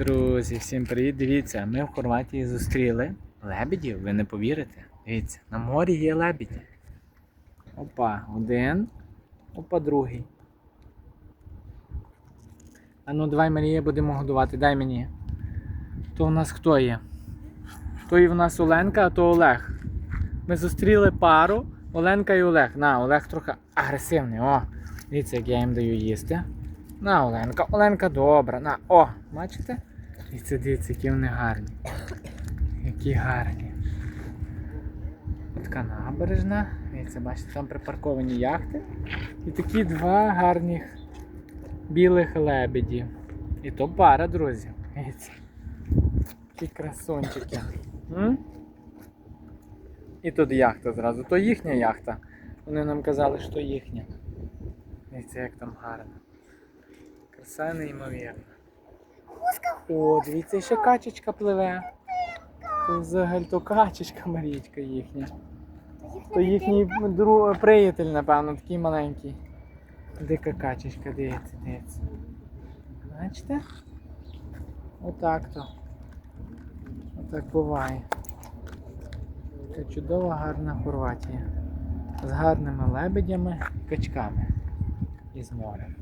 Друзі, всім привіт! Дивіться, ми в Хорватії зустріли лебедів, ви не повірите. Дивіться, на морі є лебеді. Опа, один. Опа, другий. А ну давай, Марія, будемо годувати, дай мені. То в нас хто є? То і в нас Оленка, а то Олег. Ми зустріли пару Оленка і Олег. На, Олег трохи агресивний. О, дивіться, як я їм даю їсти. На, Оленка, Оленка добра. На, о, бачите? Дивіться, дивіться, які вони гарні. Які гарні. Така набережна. Дивіться, бачите, там припарковані яхти. І такі два гарних білих лебеді. І то пара, друзі. Які красончики. М? І тут яхта зразу. То їхня яхта. Вони нам казали, що їхня. Дивіться, як там гарно. Краса неймовірна. О, дивіться, ще качечка пливе. Взагалі то качечка Марічка їхня. То їхній друг, приятель, напевно, такий маленький. Дика качечка, дивіться, дивіться. Бачите? Отак то. Отак буває. Така чудова, гарна Хорватія. З гарними лебедями і качками. І з морем.